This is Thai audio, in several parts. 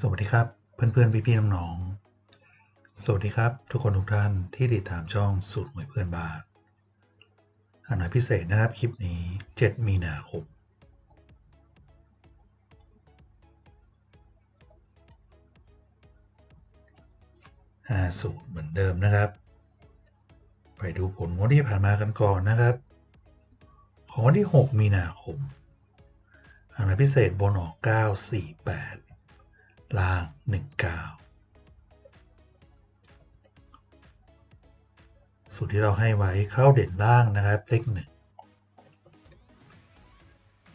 สวัสดีครับเพื่อนๆพี่ๆน้องๆสวัสดีครับ ทุกคนทุกท่านที่ติดตามช่องสูตรหวยเพื่อนบ้านอันไหนพิเศษนะครับคลิปนี้ 7 มีนาคมห้าสูตรเหมือนเดิมนะครับ ไปดูผลงวดที่ผ่านมากันก่อนนะครับ ของวันที่ 6 มีนาคมอันไหนพิเศษบนออก 948 ล่าง 19 สูตรที่เราให้ไว้เข้าเด่นล่างนะครับ เลขหนึ่ง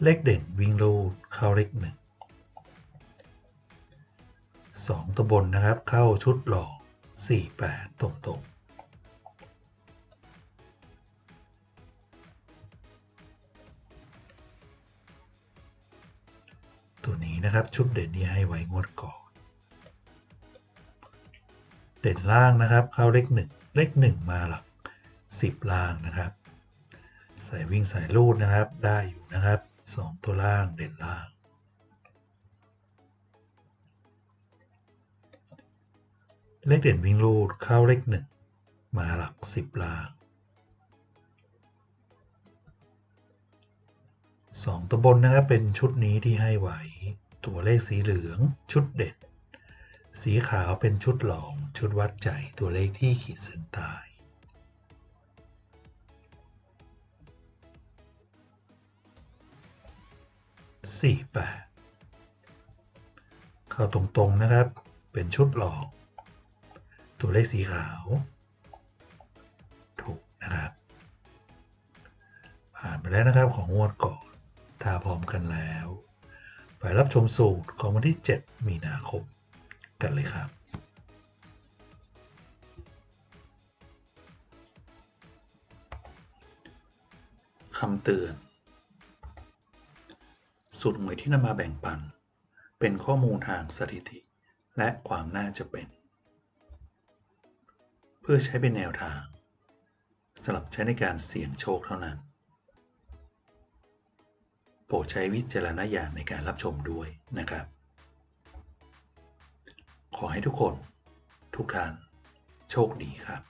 เลขเด่นวิ่งรูดเข้าเลขหนึ่งสองตัวบนนะครับเข้าชุดหล่อ48 ตรงๆ นี้นะครับ ชุดเด่นนี้ให้ไว้งวดก่อน เด่นล่างนะครับ เข้าเลขหนึ่งเลขหนึ่งมาหลัก10ล่างนะครับใส่วิ่งใส่ลูดนะครับ ได้อยู่นะครับ2ตัวล่างเด่นล่าง เลขเด่นวิ่งลูดเข้าเลขหนึ่งมาหลัก10ล่าง 2ตัวบนนะครับเป็นชุดนี้ที่ให้ไว้ ตัวเลขสีเหลือง ชุดเด่น สีขาวเป็นชุดหลอง ชุดวัดใจ ตัวเลขที่ขีดเส้นใต้สี่แปดเข้าตรงๆนะครับ เป็นชุดหลอก ตัวเลขสีขาว ถูกนะครับ ผ่านไปแล้วนะครับของงวดก่อน ถ้าพร้อมกันแล้ว ไปรับชมสูตรของวันที่ 7 มีนาคม กันเลยครับ คำเตือน สูตรหวยที่นำมาแบ่งปัน เป็นข้อมูลทางสถิติ และความน่าจะเป็น เพื่อใช้เป็นแนวทางสำหรับใช้ในการเสี่ยงโชคเท่านั้น ปรดใช้วิจารณญาณในการรับชมด้วยนะครับ ขอให้ทุกคนทุกท่านโชคดีครับ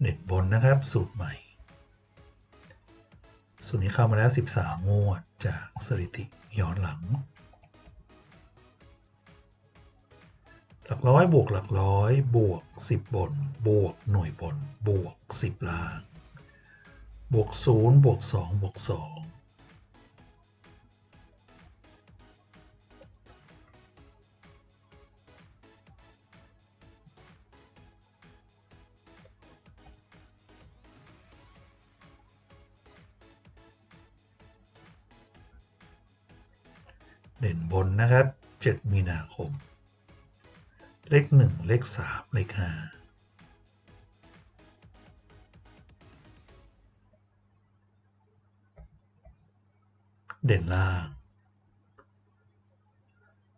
เน็ตบนนะครับสูตรใหม่ สูตรนี้เข้ามาแล้ว 13 งวดจากสถิติย้อนหลัง หลักร้อยบวกหลักร้อยบวก 10บนบวกหน่วยบนบวก 10ลางบวก 0 บวก 2 บวก 2 เด่นบนนะครับ 7 มีนาคม เลข1เลข3เลข5เด่นล่าง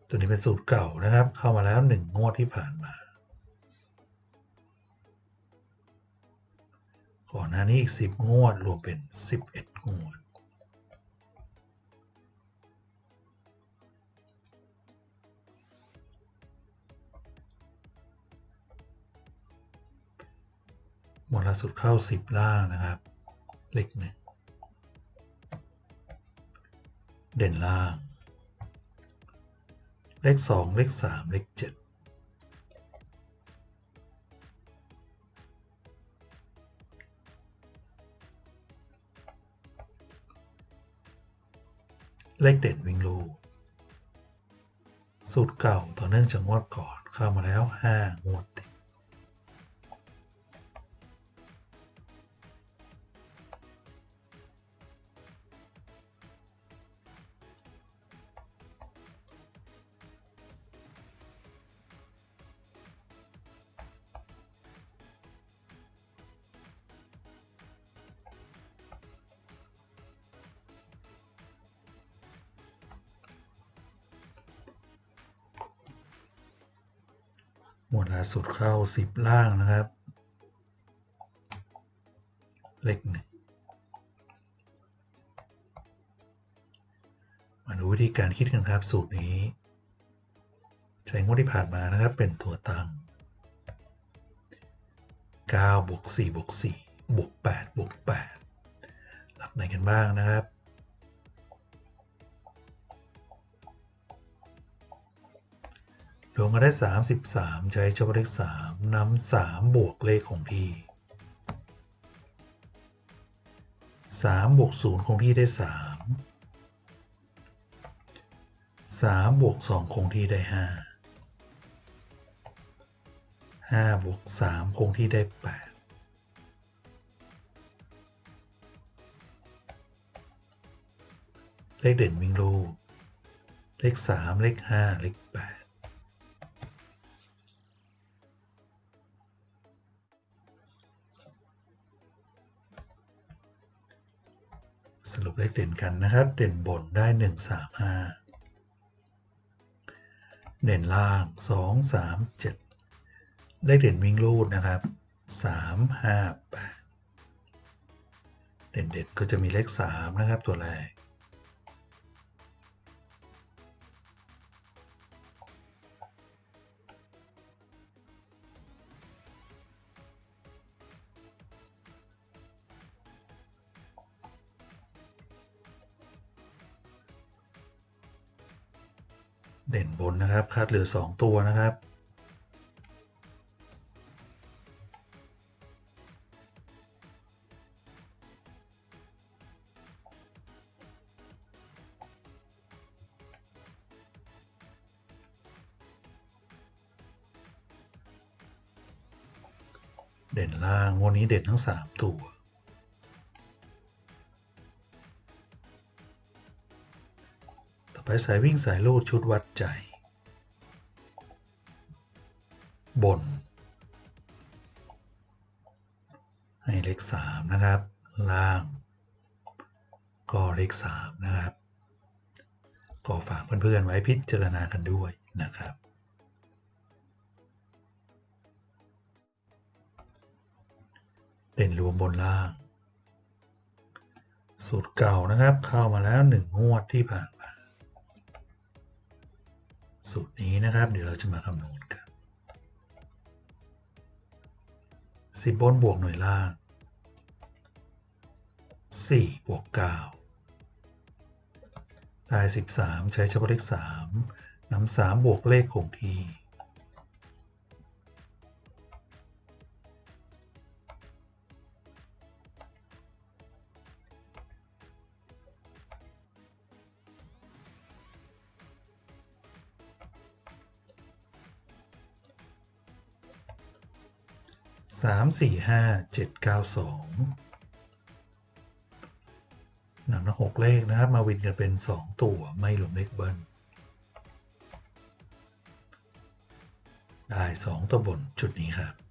ตัวนี้เป็นสูตรเก่านะครับ เข้ามาแล้ว1งวดที่ผ่านมาก่อนหน้านี้อีก10งวดรวมเป็น11งวด หมดล่าสุดเข้า 10 ล่างนะครับ เลขหนึ่งเด่นล่าง เลข 2 เลข 3 เลข 7 เลขเด่นวิ่งลูสูตรเก่าต่อเนื่องจากงวดก่อนเข้ามาแล้ว 5 งวดติด หมวดล่าสุดเข้าสิบล่างนะครับ เลขหนึ่งมาดูวิธีการคิดกันครับ สูตรนี้ ใช้งวดที่ผ่านมานะครับ เป็นตัวตั้ง9บวก4บวก4บวก8บวก8หลับไหนกันบ้างนะครับ รวมกันได้ 33 ใช้เฉพาะเลข 3นำ3บวกเลขของที่3บวก0คงที่ได้ 3 3บวก2คงที่ได้ 5 5บวก3คงที่ได้ 8เลขเด่นวิ่งรูปเลข 3 เลข 5 เลข 8 สรุปเลขเด่นกันนะครับ เด่นบนได้ 1 3 5 เด่นล่าง 2 3 7 เลขเด่นวิ่งรูดนะครับ 3 5 8 เด่นเด่นก็จะมีเลข 3 นะครับตัวแรก เด่นบนนะครับคัดเหลือ 2 ตัวนะครับ เด่นล่าง วันนี้เด่นทั้ง 3 ตัว ไปสายวิ่งสายลูดชุดวัดใจ บน ให้เลข3นะครับ ล่าง ก็เลข3นะครับ ก็ฝากเพื่อนๆไว้พิจารณากันด้วยนะครับเด่นรวมบนล่าง สูตรเก่านะครับเข้ามาแล้ว1งวดที่ผ่านมา สูตรนี้นะครับ เดี๋ยวเราจะมาคำนวณกัน10บนบวกหน่วยล่าง4บวก9ได้13ใช้เฉพาะเลข3นำ3บวกเลขคงที่ สามสี่ห้าเจ็ดเก้าสองหนังทั้งหกเลขนะครับ มาวินกันเป็นสองตัวไม่รวมเลขเบิ้ลได้สองตัวบนจุดนี้ครับ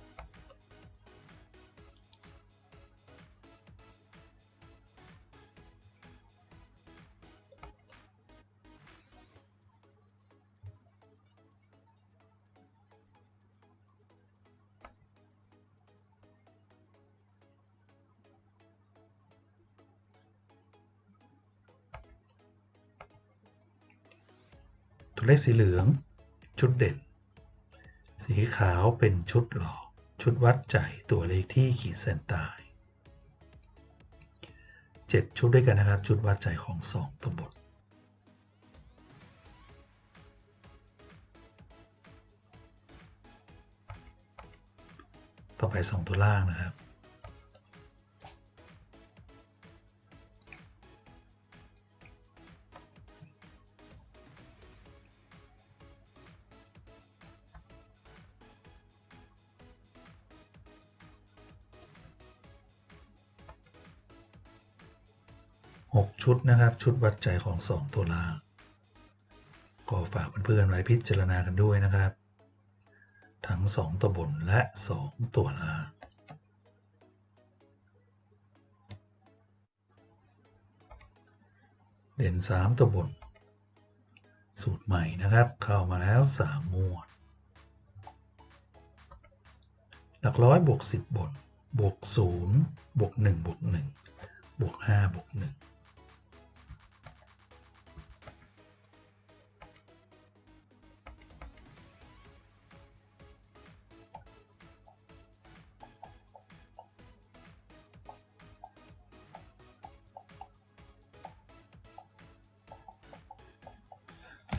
ตัวเลขสีเหลือง ชุดเด่น สีขาวเป็นชุดหลอก ชุดวัดใจตัวเลขที่ขีดเส้นใต้เจ็ดชุดด้วยกันนะครับ ชุดวัดใจของสองตัวบทต่อไปสองตัวล่างนะครับ 6 ชุดนะครับ ชุดวัดใจของ 2 ตัวล่าง ก็ฝากเพื่อนๆไว้พิจารณากันด้วยนะครับ ทั้ง 2 ตัวบนและ 2 ตัวล่างเด่น 3 ตัวบน สูตรใหม่นะครับ เข้ามาแล้ว 3 งวด หลักร้อยบวก 10 บน บวก 0 บวก 1 บวก 1 บวก 5 บวก 1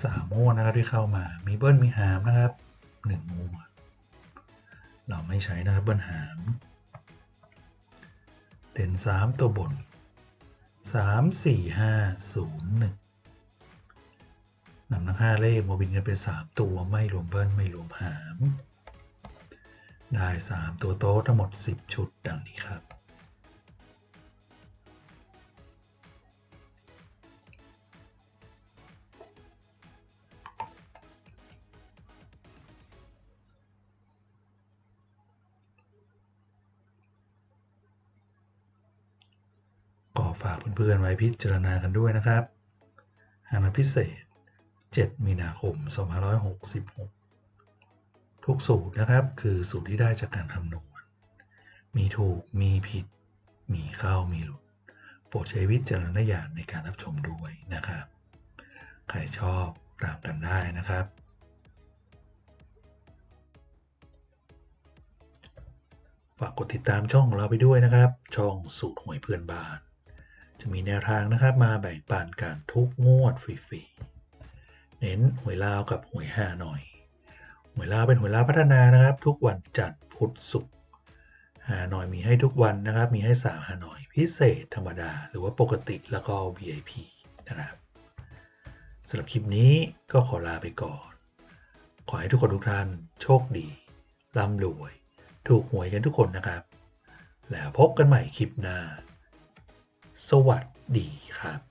สามงวดนะครับที่เข้ามา มีเบิ้ลมีหามนะครับหนึ่งงวดเราไม่ใช้นะครับเบิ้ลหาม เด่นสามตัวบนสามสี่ห้าศูนย์หนึ่งนำทั้งห้าเลขมาบินกันเป็นสามตัวไม่รวมเบิ้ลไม่รวมหาม ได้สามตัวโต๊ะทั้งหมดสิบชุดดังนี้ครับ ฝากเพื่อนๆไว้พิจารณากันด้วยนะครับหานาพิเศษ 7 มีนาคม 2566 ทุกสูตรนะครับคือสูตรที่ได้จากการคำนวณ มีถูกมีผิด มีเข้ามีหลุด โปรดใช้วิจารณญาณในการรับชมด้วยนะครับ ใครชอบตามกันได้นะครับฝากกดติดตามช่องของเราไปด้วยนะครับ ช่องสูตรหวยเพื่อนบ้าน จะมีแนวทางนะครับมาแบ่งปันกันทุกงวดฟรีๆ เน้นหวยลาวกับหวยห้าหน่อย หวยลาวเป็นหวยลาวพัฒนานะครับ ทุกวันจันทร์พุธศุกร์หาหน่อยมีให้ทุกวันนะครับ มีให้3หาหน่อย พิเศษธรรมดา หรือว่าปกติแล้วก็ VIP นะครับสำหรับคลิปนี้ก็ขอลาไปก่อน ขอให้ทุกคนทุกท่านโชคดีร่ำรวย ถูกหวยกันทุกคนนะครับ แล้วพบกันใหม่คลิปหน้า สวัสดีครับ